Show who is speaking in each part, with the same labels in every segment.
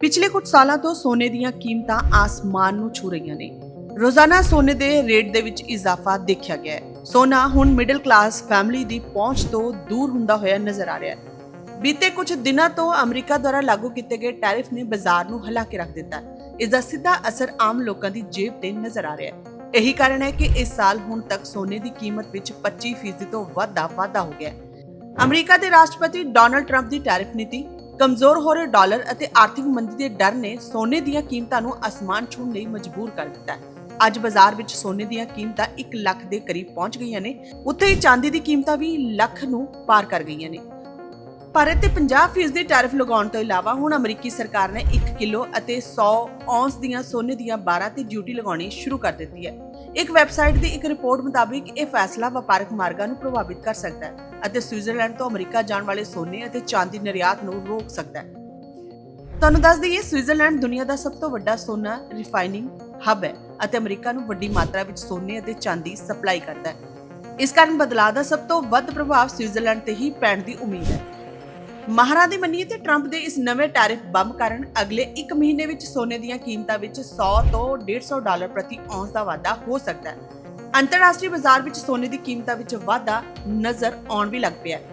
Speaker 1: ਪਿਛਲੇ ਕੁਝ ਸਾਲਾਂ ਤੋਂ ਸੋਨੇ ਦੀਆਂ ਕੀਮਤਾਂ ਆਸਮਾਨ ਨੂੰ ਛੂ ਰਹੀਆਂ ਨੇ। ਰੋਜ਼ਾਨਾ ਸੋਨੇ ਦੇ ਰੇਟ ਦੇ ਵਿੱਚ ਇਜ਼ਾਫਾ ਦੇਖਿਆ ਗਿਆ ਹੈ। ਸੋਨਾ ਹੁਣ ਮਿਡਲ ਕਲਾਸ ਫੈਮਿਲੀ ਦੀ ਪਹੁੰਚ ਤੋਂ ਦੂਰ ਹੁੰਦਾ ਹੋਇਆ ਨਜ਼ਰ ਆ ਰਿਹਾ ਹੈ। ਬੀਤੇ ਕੁਝ ਦਿਨਾਂ ਤੋਂ ਅਮਰੀਕਾ ਦੁਆਰਾ ਲਾਗੂ ਕੀਤੇ ਗਏ ਟੈਰਿਫ ਨੇ ਬਾਜ਼ਾਰ ਨੂੰ ਹਿਲਾ ਕੇ ਰੱਖ ਦਿੱਤਾ ਇਸ ਦਾ ਸਿੱਧਾ ਅਸਰ ਆਮ ਲੋਕਾਂ ਦੀ ਜੇਬ ਤੇ ਨਜ਼ਰ ਆ ਰਿਹਾ ਹੈ। ਇਹੀ ਕਾਰਨ ਹੈ ਕਿ ਇਸ ਸਾਲ ਹੁਣ ਤੱਕ ਸੋਨੇ ਦੀ ਕੀਮਤ ਵਿੱਚ 25% ਤੋਂ ਵੱਧ ਦਾ ਵਾਧਾ ਹੋ ਗਿਆ ਹੈ। ਅਮਰੀਕਾ ਦੇ ਰਾਸ਼ਟਰਪਤੀ ਡੋਨਲਡ ਟਰੰਪ ਦੀ ਟੈਰਿਫ ਨੀਤੀ ਕਮਜ਼ੋਰ ਹੋ ਰਹੇ ਡਾਲਰ ਅਤੇ ਆਰਥਿਕ ਮੰਦੀ ਦੇ ਡਰ ਨੇ ਸੋਨੇ ਦੀਆਂ ਕੀਮਤਾਂ ਨੂੰ ਅਸਮਾਨ ਛੂਹਣ ਲਈ ਮਜਬੂਰ ਕਰ ਦਿੱਤਾ ਹੈ। ਅੱਜ ਬਾਜ਼ਾਰ ਵਿੱਚ ਸੋਨੇ ਦੀਆਂ ਕੀਮਤਾਂ 1 ਲੱਖ ਦੇ ਕਰੀਬ ਪਹੁੰਚ ਗਈਆਂ ਨੇ। ਉੱਥੇ ਹੀ ਚਾਂਦੀ ਦੀ ਕੀਮਤਾਂ ਵੀ ਲੱਖ ਨੂੰ ਪਾਰ ਕਰ ਗਈਆਂ ਨੇ। ਭਾਰਤ ਤੇ 50% ਦੀ ਟੈਰਿਫ ਲਗਾਉਣ ਤੋਂ ਇਲਾਵਾ ਹੁਣ ਅਮਰੀਕੀ ਸਰਕਾਰ ਨੇ 1 ਕਿਲੋ ਅਤੇ 100 ਔਂਸ ਦੀਆਂ ਸੋਨੇ ਦੀਆਂ ਬਾਰਾਂ ਤੇ ਡਿਊਟੀ ਲਗਾਉਣੀ ਸ਼ੁਰੂ ਕਰ ਦਿੱਤੀ ਹੈ। ਇੱਕ ਵੈਬਸਾਈਟ ਦੀ ਇੱਕ ਰਿਪੋਰਟ ਮੁਤਾਬਿਕ ਇਹ ਫੈਸਲਾ ਵਪਾਰਕ ਮਾਰਗਾਂ ਨੂੰ ਪ੍ਰਭਾਵਿਤ ਕਰ ਸਕਦਾ ਹੈ ਅਤੇ ਸਵਿਟਜ਼ਰਲੈਂਡ ਤੋਂ ਅਮਰੀਕਾ ਜਾਣ ਵਾਲੇ ਸੋਨੇ ਅਤੇ ਚਾਂਦੀ ਨਿਰਯਾਤ ਨੂੰ ਰੋਕ ਸਕਦਾ ਹੈ। ਤੁਹਾਨੂੰ ਦੱਸ ਦਈਏ, ਸਵਿਟਜ਼ਰਲੈਂਡ ਦੁਨੀਆ ਦਾ ਸਭ ਤੋਂ ਵੱਡਾ ਸੋਨਾ ਰਿਫਾਈਨਿੰਗ ਹੱਬ ਹੈ ਅਤੇ ਅਮਰੀਕਾ ਨੂੰ ਵੱਡੀ ਮਾਤਰਾ ਵਿੱਚ ਸੋਨੇ ਅਤੇ ਚਾਂਦੀ ਸਪਲਾਈ ਕਰਦਾ ਹੈ। ਇਸ ਕਾਰਨ ਬਦਲਾਅ ਦਾ ਸਭ ਤੋਂ ਵੱਧ ਪ੍ਰਭਾਵ ਸਵਿਟਜ਼ਰਲੈਂਡ ਤੇ ਹੀ ਪੈਣ ਦੀ ਉਮੀਦ ਹੈ। ਮਹਾਰਾ ਦੀ ਮੰਨੀਏ ਤੇ ਟਰੰਪ ਦੇ ਇਸ ਨਵੇਂ ਟੈਰਿਫ ਬੰਬ ਕਾਰਨ ਅਗਲੇ 1 ਮਹੀਨੇ ਵਿੱਚ ਸੋਨੇ ਦੀਆਂ ਕੀਮਤਾਂ ਵਿੱਚ 100 ਤੋਂ 150 ਡਾਲਰ ਪ੍ਰਤੀ ਔਂਸ ਦਾ ਵਾਧਾ ਹੋ ਸਕਦਾ ਹੈ। ਅੰਤਰਰਾਸ਼ਟਰੀ ਬਾਜ਼ਾਰ ਵਿੱਚ ਸੋਨੇ ਦੀ ਕੀਮਤਾਂ ਵਿੱਚ ਵਾਧਾ ਨਜ਼ਰ ਆਉਣ ਵੀ ਲੱਗ ਪਿਆ ਹੈ।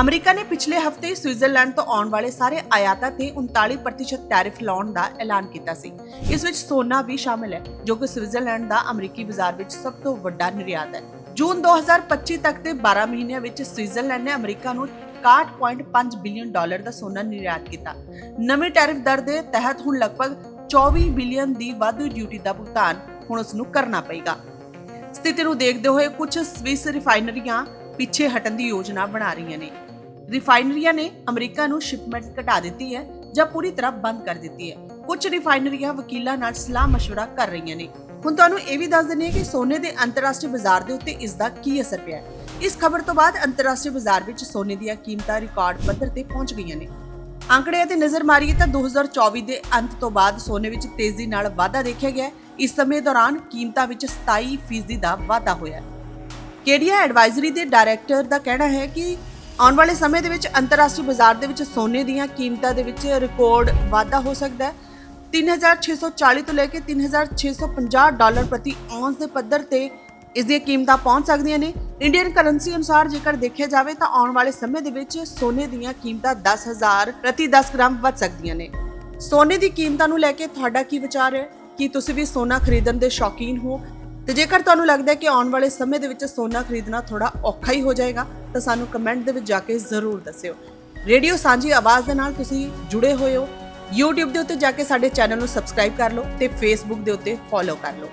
Speaker 1: ਅਮਰੀਕਾ ਨੇ ਪਿਛਲੇ ਹਫ਼ਤੇ ਸਵਿਟਜ਼ਰਲੈਂਡ ਤੋਂ ਆਉਣ ਵਾਲੇ ਸਾਰੇ ਆਯਾਤਾਂ ਤੇ 39% ਟੈਰਿਫ ਲਾਉਣ ਦਾ ਐਲਾਨ ਕੀਤਾ ਸੀ। ਇਸ ਵਿੱਚ ਸੋਨਾ ਵੀ ਸ਼ਾਮਿਲ ਹੈ, ਜੋ ਕਿ ਸਵਿਟਜ਼ਰਲੈਂਡ ਦਾ ਅਮਰੀਕੀ ਬਾਜ਼ਾਰ ਵਿੱਚ ਸਭ ਤੋਂ ਵੱਡਾ ਨਿਰਯਾਤ ਹੈ। ਜੂਨ 2025 ਤੱਕ ਦੇ 12 ਮਹੀਨਿਆਂ ਵਿੱਚ ਸਵਿਟਜ਼ਰਲੈਂਡ ਨੇ ਅਮਰੀਕਾ ਨੂੰ 61.5 ਬਿਲੀਅਨ ਡਾਲਰ ਦਾ ਸੋਨਾ ਨਿਰਯਾਤ ਕੀਤਾ ਨਵੇਂ ਟੈਰਿਫ ਦਰ ਦੇ ਤਹਿਤ ਹੁਣ ਲਗਭਗ 24 ਬਿਲੀਅਨ ਦੀ ਵਾਧੂ ਡਿਊਟੀ ਦਾ ਭੁਗਤਾਨ ਹੁਣ ਉਸ ਨੂੰ ਕਰਨਾ ਪਏਗਾ ਸਥਿਤੀ ਨੂੰ ਦੇਖਦੇ ਹੋਏ ਕੁਝ ਸਵਿਸ ਰਿਫਾਈਨਰੀਆਂ ਪਿੱਛੇ ਹਟਣ ਦੀ ਯੋਜਨਾ ਬਣਾ ਰਹੀਆਂ ਨੇ ਰਿਫਾਈਨਰੀਆਂ ਨੇ ਅਮਰੀਕਾ ਨੂੰ ਸ਼ਿਪਮੈਂਟ ਘਟਾ ਦਿੱਤੀ ਹੈ ਜਾਂ ਪੂਰੀ ਤਰ੍ਹਾਂ ਬੰਦ ਕਰ ਦਿੱਤੀ ਹੈ ਕੁਝ ਰਿਫਾਈਨਰੀਆਂ ਵਕੀਲਾਂ ਨਾਲ ਸਲਾਹ مشورہ ਕਰ ਰਹੀਆਂ ਨੇ ਹੁਣ ਤੁਹਾਨੂੰ ਇਹ ਵੀ ਦੱਸ ਦਿੰਦੇ ਹਾਂ ਕਿ ਸੋਨੇ ਦੇ ਅੰਤਰਰਾਸ਼ਟਰੀ ਬਾਜ਼ਾਰ ਦੇ ਉੱਤੇ ਇਸ ਦਾ ਕੀ ਅਸਰ ਪਿਆ ਹੈ ਇਸ ਖਬਰ ਤੋਂ ਬਾਅਦ ਅੰਤਰਰਾਸ਼ਟਰੀ ਬਾਜ਼ਾਰ ਵਿੱਚ ਸੋਨੇ ਦੀਆਂ ਕੀਮਤਾਂ ਰਿਕਾਰਡ ਪੱਧਰ ਤੇ ਪਹੁੰਚ ਗਈਆਂ ਨੇ। ਅੰਕੜਿਆਂ ਤੇ ਨਜ਼ਰ ਮਾਰੀਏ ਤਾਂ 2024 ਦੇ ਅੰਤ ਤੋਂ ਬਾਅਦ ਸੋਨੇ ਵਿੱਚ ਤੇਜ਼ੀ ਨਾਲ ਵਾਧਾ ਦੇਖਿਆ ਗਿਆ ਇਸ ਸਮੇਂ ਦੌਰਾਨ ਕੀਮਤਾਂ ਵਿੱਚ 27% ਦਾ ਵਾਧਾ ਹੋਇਆ ਹੈ। ਕੇਡੀਆ ਐਡਵਾਈਜ਼ਰੀ ਦੇ ਡਾਇਰੈਕਟਰ ਦਾ ਕਹਿਣਾ ਹੈ ਕਿ ਆਉਣ ਵਾਲੇ ਸਮੇਂ ਦੇ ਵਿੱਚ ਅੰਤਰਰਾਸ਼ਟਰੀ ਬਾਜ਼ਾਰ ਦੇ ਵਿੱਚ ਸੋਨੇ ਦੀਆਂ ਕੀਮਤਾਂ ਦੇ ਵਿੱਚ ਰਿਕਾਰਡ ਵਾਧਾ ਹੋ ਸਕਦਾ ਹੈ। 3640 ਤੋਂ ਲੈ ਕੇ 3650 ਡਾਲਰ ਪ੍ਰਤੀ ਔਂਸ ਦੇ ਪੱਧਰ ਤੇ ਇਸ ਦੀਆਂ ਕੀਮਤਾਂ ਪਹੁੰਚ ਸਕਦੀਆਂ ਨੇ। ਇੰਡੀਅਨ ਕਰੰਸੀ ਅਨੁਸਾਰ ਜੇਕਰ ਦੇਖਿਆ ਜਾਵੇ ਤਾਂ ਆਉਣ ਵਾਲੇ ਸਮੇਂ ਦੇ ਵਿੱਚ ਸੋਨੇ ਦੀਆਂ ਕੀਮਤਾਂ 10000 ਪ੍ਰਤੀ 10 ਗ੍ਰਾਮ ਵੱਧ ਸਕਦੀਆਂ ਨੇ। ਸੋਨੇ ਦੀ ਕੀਮਤਾਂ ਨੂੰ ਲੈ ਕੇ ਤੁਹਾਡਾ ਕੀ ਵਿਚਾਰ ਹੈ? ਕੀ ਤੁਸੀਂ ਵੀ ਸੋਨਾ ਖਰੀਦਣ ਦੇ ਸ਼ੌਕੀਨ ਹੋ? ਤੇ ਜੇਕਰ ਤੁਹਾਨੂੰ ਲੱਗਦਾ ਹੈ ਕਿ ਆਉਣ ਵਾਲੇ ਸਮੇਂ ਦੇ ਵਿੱਚ ਸੋਨਾ ਖਰੀਦਣਾ ਥੋੜਾ ਔਖਾ ਹੀ ਹੋ ਜਾਏਗਾ, ਤਾਂ ਸਾਨੂੰ ਕਮੈਂਟ ਦੇ ਵਿੱਚ ਜਾ ਕੇ ਜ਼ਰੂਰ ਦੱਸਿਓ। ਰੇਡੀਓ ਸਾਂਝੀ ਆਵਾਜ਼ ਦੇ ਨਾਲ ਤੁਸੀਂ ਜੁੜੇ ਹੋਏ ਹੋ। YouTube ਦੇ ਉੱਤੇ ਜਾ ਕੇ ਸਾਡੇ ਚੈਨਲ ਨੂੰ ਸਬਸਕ੍ਰਾਈਬ ਕਰ ਲਓ ਤੇ Facebook ਦੇ ਉੱਤੇ ਫੋਲੋ ਕਰ ਲਓ।